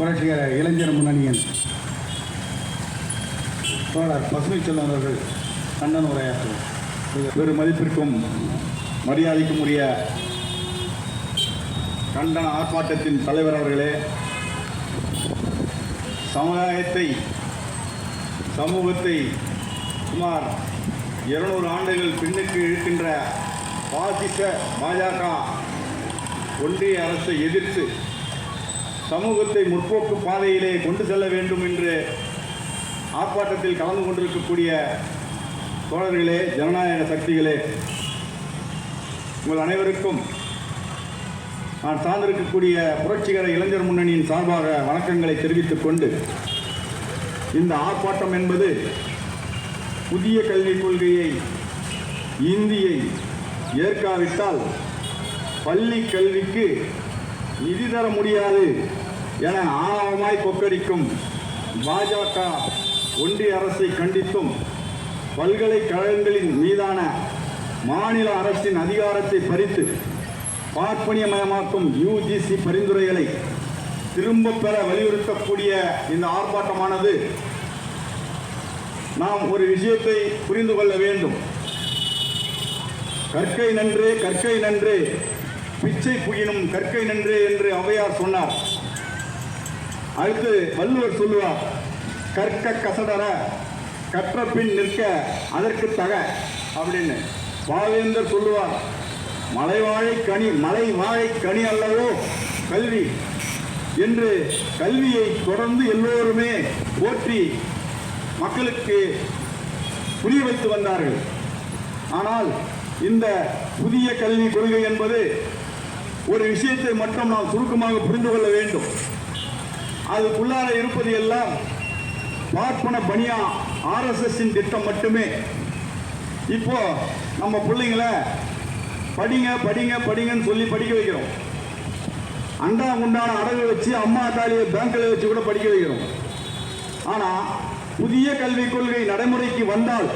புரட்சிகர இளைஞர் முன்னணியின் தோழர் பசுமை செல்வன் அவர்கள் கண்டன உரையாற்றுவார் பெரும் மதிப்பிற்கும் மரியாதைக்கும் உரிய கண்டன ஆர்ப்பாட்டத்தின் தலைவர் அவர்களே சமுதாயத்தை சமூகத்தை சுமார் இருநூறு ஆண்டுகள் பின்னுக்கு இழுக்கின்ற பாசிச பாஜக ஒன்றிய அரசை எதிர்த்து சமூகத்தை முற்போக்கு பாதையிலே கொண்டு செல்ல வேண்டும் என்று ஆர்ப்பாட்டத்தில் கலந்து கொண்டிருக்கக்கூடிய தோழர்களே ஜனநாயக சக்திகளே உங்கள் அனைவருக்கும் நான் சார்ந்திருக்கக்கூடிய புரட்சிகர இளைஞர் முன்னணியின் சார்பாக வணக்கங்களை தெரிவித்துக் கொண்டு இந்த ஆர்ப்பாட்டம் என்பது புதிய கல்விக் கொள்கையை இந்தியை ஏற்காவிட்டால் பள்ளி கல்விக்கு நிதி தர முடியாது என ஆணவமாய் கொக்கரிக்கும் பாஜக ஒன்றிய அரசை கண்டித்தும் பல்கலைக்கழகங்களின் மீதான மாநில அரசின் அதிகாரத்தை பறித்து பார்ப்பனியமயமாக்கும் யுஜிசி பரிந்துரைகளை திரும்ப பெற வலியுறுத்தக்கூடிய இந்த ஆர்ப்பாட்டமானது நாம் ஒரு விஷயத்தை புரிந்து கொள்ள வேண்டும். கற்கை நன்று கற்கை நன்று பிச்சை புகினும் கற்கை நன்று என்று ஔவையார் சொன்னார். அடுத்து வள்ளுவர் சொல்லுவார் கற்க கசடர கற்ற பின் நிற்க அதற்கு தக அப்படின்னு. பாவேந்தர் சொல்லுவார் மலைவாழை கனி மலை வாழை கனி அல்லவோ கல்வி என்று கல்வியை தொடர்ந்து எல்லோருமே போற்றி மக்களுக்கு புரிய வைத்து வந்தார்கள். ஆனால் இந்த புதிய கல்வி கொள்கை என்பது ஒரு விஷயத்தை மட்டும் நாம் சுருக்கமாக புரிந்து கொள்ள வேண்டும். அதுக்குள்ளார இருப்பது எல்லாம் பார்ப்பன பனியா ஆர்எஸ்எஸ்ஸின் திட்டம் மட்டுமே. இப்போ நம்ம பிள்ளைங்கள படிங்க படிங்க படிங்கன்னு சொல்லி படிக்க வைக்கிறோம். அண்டா உண்டான அடகு வச்சு அம்மா தாலியை பேங்கில் வச்சு கூட படிக்க வைக்கிறோம். ஆனால் புதிய கல்விக் கொள்கை நடைமுறைக்கு வந்தால்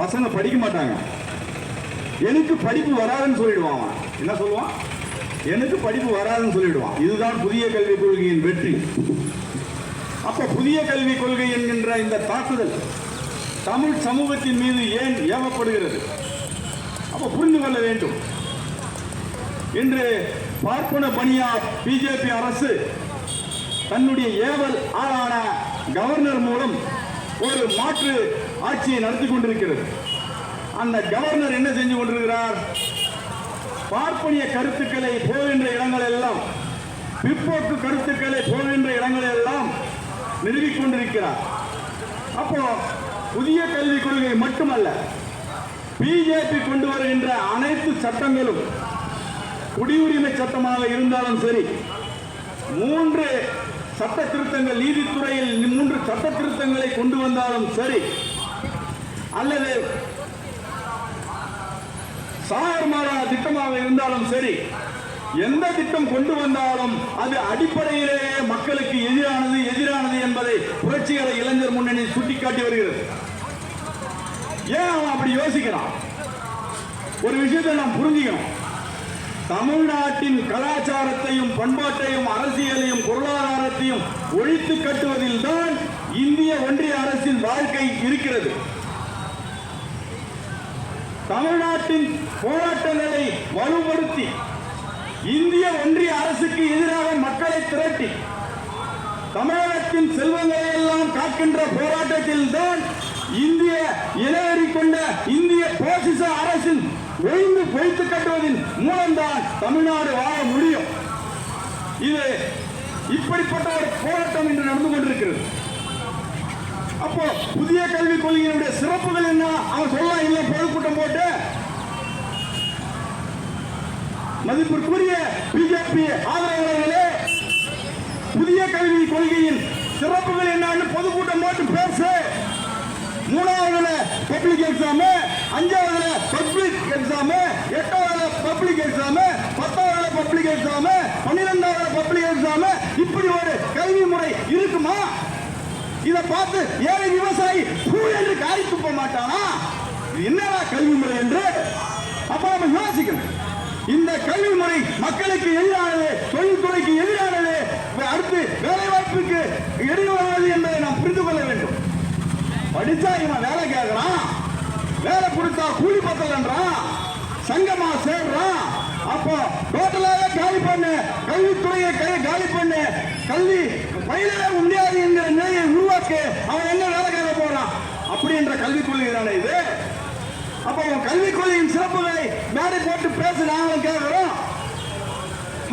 பசங்க படிக்க மாட்டாங்க. எனக்கு படிப்பு வராதுன்னு சொல்லிடுவான் அவன். என்ன சொல்லுவான்? எனக்கு படிப்பு வராதுன்னு சொல்லிடுவான். இதுதான் புதிய கல்விக் கொள்கையின் வெற்றி. அப்ப புதிய கல்விக் கொள்கை என்கின்ற இந்த தாக்குதல் தமிழ் சமூகத்தின் மீது ஏன் ஏவப்படுகிறது? அப்ப புரிந்து கொள்ள வேண்டும். இன்று பார்ப்பன பணியார் பிஜேபி அரசு தன்னுடைய ஏவல் ஆளான கவர்னர் மூலம் ஒரு மாற்று ஆட்சியை நடத்தி கொண்டிருக்கிறது. அந்த கவர்னர் என்ன செஞ்சு கொண்டிருக்கிறார்? பார்ப்பனிய கருத்துக்களை போகின்ற இடங்கள் எல்லாம் பிற்போக்கு கருத்துக்களை போகின்ற இடங்கள் எல்லாம் நிறுவிக் கொண்டிருக்கிறார். அப்போ புதிய கல்விக் கொள்கை மட்டுமல்ல பிஜேபி கொண்டு வருகின்ற அனைத்து சட்டங்களும் குடியுரிமை சட்டமாக இருந்தாலும் சரி மூன்று சட்ட திருத்தங்கள் நீதித்துறையில் மூன்று சட்ட திருத்தங்களை கொண்டு வந்தாலும் சரி அல்லது சாகர்மாரா திட்டமாக இருந்தாலும் சரி எந்த திட்டம் கொண்டு வந்தாலும் அது அடிப்படையிலேயே மக்களுக்கு எதிரானது எதிரானது என்பதை புரட்சிகர இளைஞர் முன்னணி சுட்டிக்காட்டி வருகிறது. ஏன் அவன் அப்படி யோசிக்கிறான்? ஒரு விஷயத்தை நாம் புரிஞ்சுக்கணும். தமிழ்நாட்டின் கலாச்சாரத்தையும் பண்பாட்டையும் அரசியலையும் பொருளாதாரத்தையும் ஒழித்து கட்டுவதில் தான் இந்திய ஒன்றிய அரசின் வாழ்க்கை இருக்கிறது. தமிழ்நாட்டின் போராட்டங்களை வலுப்படுத்தி இந்திய ஒன்றிய அரசுக்கு எதிராக மக்களை திரட்டி தமிழகத்தின் செல்வங்களை எல்லாம் காக்கின்ற போராட்டத்தில் தான் இந்திய இளையறி கொண்ட இந்திய போசிச அரசின் ஒழுங்கு பொய்த்து கட்டுவதன் மூலம்தான் தமிழ்நாடு வாழ முடியும். இது இப்படிப்பட்ட ஒரு போராட்டம் இன்று நடந்து கொண்டிருக்கிறது. அப்போ புதிய கல்விக் கொள்கையினுடைய சிறப்புகள் என்ன அவன் சொல்லலாம் இல்ல பொதுக்கூட்டம் போட்டு மதிப்பிற்குரிய பிஜேபி ஆதரவாளர்களே புதிய கல்வி கொள்கையின் சிறப்புகள் என்னன்னு பொதுக்கூட்டம் போட்டு பேசு. மூணாவதுல பப்ளிக் எக்ஸாம் அஞ்சாவதுல பப்ளிக் எக்ஸாம் எட்டாவதுல பப்ளிக் எக்ஸாம் பத்தாவதுல பப்ளிக் எக்ஸாம் பன்னிரெண்டாவதுல பப்ளிக் எக்ஸாம் இப்படி ஒரு கல்வி முறை இருக்குமா? இதை பார்த்து ஏழை விவசாயி பூ என்று காரி துப்ப மாட்டானா? என்னடா கல்வி முறை என்று அப்ப நம்ம யோசிக்கணும். இந்த கல்வி முறை மக்களுக்கு எதிரானது தொழில்துறைக்கு எதிரானது அடுத்து வேலைவாய்ப்புக்கு எதிரானது என்பதை நாம் புரிந்து கொள்ள வேண்டும். படிச்சா இவன் வேலை கேட்கிறான் வேலை கொடுத்தா கூலி பத்தலன்றான். சங்கமா சேர்றான். அப்போ டோட்டலாக காலி பண்ணு கல்வித்துறையை கை காலி பண்ணு. கல்வி பயிலே முடியாது என்கிற நிலையை உருவாக்கு. அவன் என்ன வேலை கேட்க போறான்? அப்படின்ற கல்வி கொள்கிறானே இது. மேடை போட்டு பேச நாங்களும் கேட்கிறோம்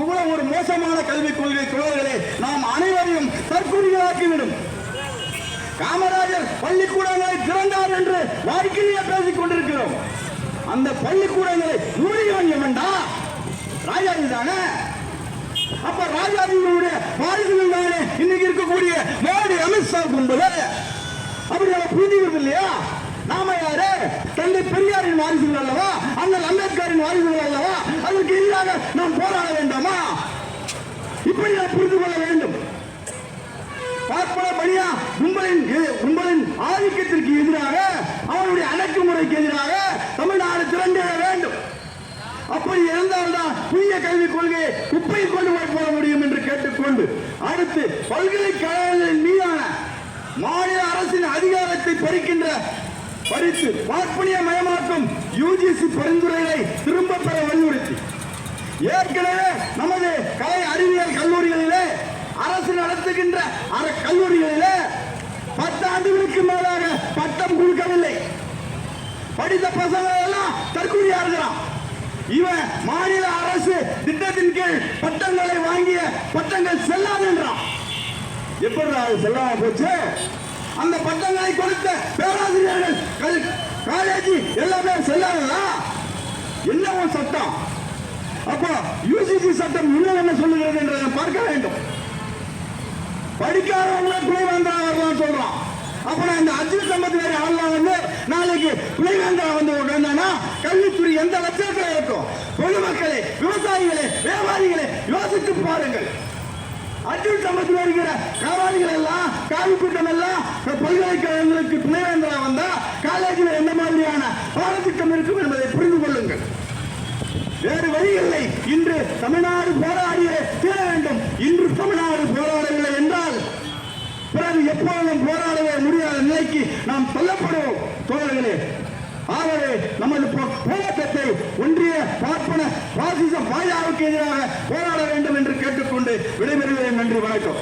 அவ்வளவு ஒரு மோசமான கல்விக் கொள்கை தோழர்களே நாம் அனைவரையும் தற்கொலைகளாக்கிவிடும். காமராஜர் பள்ளிக்கூடங்களை திறந்தார் என்று வாழ்க்கையிலே பேசிக் கொண்டிருக்கிறோம். அந்த பள்ளிக்கூடங்களை மூடியவன் எவன்டா ராஜாஜி தானே? அப்ப ராஜாஜிகளுடைய வாரிசுகள் தானே? இன்னைக்கு இருக்கக்கூடிய மோடி அமித்ஷா கும்பல. அப்படி நம்ம புரிஞ்சுக்கிறது இல்லையா நாம யாரு? தந்தை பெரியாரின் வாரிசுகள் அல்லவா? அம்பேத்கரின் அல்லவா? அதற்கு எதிராக நாம் போராட வேண்டாமா? இப்படி நாம் புரிந்து கொள்ள வேண்டும். பார்ப்பன பணியா கும்பலின் எ- கும்பலின் ஆதிக்கத்திற்கு எதிராக அவனுடைய அடக்குமுறைக்கு எதிராக தமிழ்நாடு திரண்டிட வேண்டும். அப்படி இருந்தால்தான் புதிய கல்விக் கொள்கையை குப்பையில் கொண்டு போய் போட முடியும் என்று கேட்டுக்கொண்டு அடுத்து பல்கலைக்கழகங்களின் மீதான மாநில அரசின் அதிகாரத்தை பறிக்கின்ற பறித்து பார்ப்பனிய மயமாக்கும் யூஜிசி பரிந்துரைகளை ஏற்கனவே நமது கலை அறிவியல் கல்லூரிகளிலே அரசு நடத்துகின்ற அர- கல்லூரிகளிலே பத்து ஆண்டுகளுக்கு மேலாக பட்டம் கொடுக்கவில்லை. படித்த பசங்க எல்லாம் தற்கொலையா இருக்கிறான் இவன் மாநில அரசு திட்டத்தின் கீழ் பட்டங்களை வாங்கிய பட்டங்கள் செல்லாது என்றான். எப்படி அது செல்லாம போச்சு? அந்த பட்டங்களை கொடுத்த பேராசிரியர்கள் கல்- காலேஜ் எல்லாமே செல்லாதா என்ன சட்டம். அப்போ யூசிசி சட்டம் இன்னும் என்ன சொல்லுகிறது என்றதை பார்க்க வேண்டும். படிக்காதவங்கள துணைவேந்தரா வரலாம் சொல்றான். அப்ப நான் இந்த அர்ஜுன சம்பத் வேற ஆள்லாம் வந்து நாளைக்கு துணைவேந்தரா வந்து உட்கார்ந்தானா? கல்வித்துறை எந்த லட்சத்தில் இருக்கும்? பொதுமக்களே விவசாயிகளே வியாபாரிகளே யோசித்து பாருங்கள். அர்ஜுன் சம்பத் வருகிற காவாலிகள் எல்லாம் காவி கூட்டம் எல்லாம் பல்கலைக்கழகங்களுக்கு துணைவேந்தரா வந்தா காலேஜில் எந்த மாதிரியான பாடத்திட்டம் இருக்கும் என்பதை புரிந்து கொள்ளுங்கள். வேறு வழி இல்லை. இன்று தமிழ்நாடு போராடியே தீர வேண்டும். இன்று தமிழ்நாடு போராடவில்லை என்றால் பிறகு எப்போதும் போராடவே முடியாத நிலைக்கு நாம் தள்ளப்படுவோம். தோழர்களே ஆகவே நமது போராட்டத்தை ஒன்றிய பார்ப்பன பாசிச பாஜாவுக்கு எதிராக போராட வேண்டும் என்று கேட்டுக்கொண்டு விடைபெறுகிறேன். நன்றி வணக்கம்.